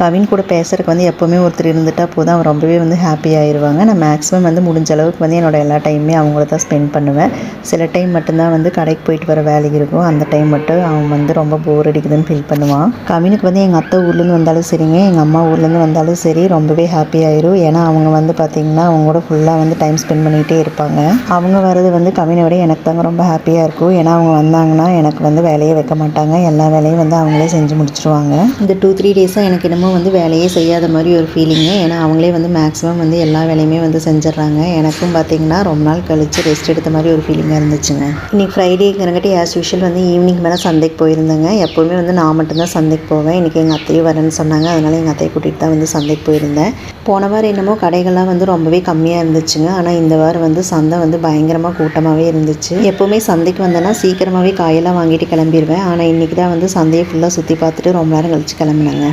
கவின் கூட பேசுறதுக்கு வந்து எப்போவுமே ஒருத்தர் இருந்துட்டால் போதும். அவன் ரொம்பவே வந்து ஹாப்பி ஆயிடுவாங்க நான் மேக்ஸிமம் வந்து முடிஞ்ச அளவுக்கு வந்து என்னோட எல்லா டைமுமே அவங்கள தான் ஸ்பெண்ட் பண்ணுவேன். சில டைம் மட்டும்தான் வந்து கடைக்கு போயிட்டு வர வேலை இருக்கும். அந்த டைம் மட்டும் அவன் வந்து ரொம்ப போர் அடிக்குதுன்னு ஃபீல் பண்ணுவான். கவினுக்கு வந்து எங்கள் அத்தை ஊர்லேருந்து வந்தாலும் சரிங்க. எங்கள் அம்மா ஊர்லேருந்து வந்தாலும் சரி ரொம்பவே ஹாப்பி ஆயிரும். ஏன்னா அவங்க வந்து பார்த்திங்கன்னா அவங்க கூட ஃபுல்லாக வந்து டைம் ஸ்பெண்ட் பண்ணிகிட்டே இருப்பாங்க. அவங்க வர்றது வந்து கவினை விட எனக்கு தாங்க ரொம்ப ஹாப்பியாக இருக்கும். ஏன்னா அவங்க வந்தாங்கன்னா எனக்கு வந்து வேலையே வைக்க மாட்டாங்க. எல்லா வேலையும் வந்து அவங்களே செஞ்சு முடிச்சிருவாங்க. இந்த டூ த்ரீ டேஸாக எனக்கு என்னமோ வந்து வேலையே செய்யாத மாதிரி ஒரு ஃபீலிங்கு ஏன்னா அவங்களே வந்து மேக்ஸிமம் வந்து எல்லா வேலையுமே வந்து செஞ்சிடுறாங்க. எனக்கும் பார்த்தீங்கன்னா ரொம்ப நாள் கழித்து ரெஸ்ட் எடுத்த மாதிரி ஒரு ஃபீலிங்காக இருந்துச்சுங்க. இன்றைக்கி ஃப்ரைடேங்கிறங்காட்டி ஆஸ் யூஷுவல் வந்து ஈவினிங் மேலே சந்தைக்கு போயிருந்தேங்க. எப்போவுமே வந்து நான் மட்டும்தான் சந்தைக்கு போவேன். இன்றைக்கி எங்கள் அத்தையும் வரேன்னு சொன்னாங்க. அதனால் எங்கள் அத்தையை கூட்டிகிட்டு தான் வந்து சந்தைக்கு போயிருந்தேன். போன வாரம் என்னமோ கடைகள்லாம் வந்து ரொம்பவே கம்மியாக இருந்துச்சுங்க. ஆனால் இந்த வாரம் வந்து சந்தை வந்து பயங்கரமாக கூட்டமாகவே இருந்துச்சு. எப்போவுமே சந்தைக்கு வந்தேன்னா சீக்கிரமாகவே காயெல்லாம் வாங்கிட்டு கிளம்பிடுவேன் ஆனால் இன்றைக்கி தான் வந்து சந்தையை ஃபுல்லாக சுற்றி பார்த்துட்டு ரொம்ப நேரம் கழிச்சு கிளம்புனாங்க.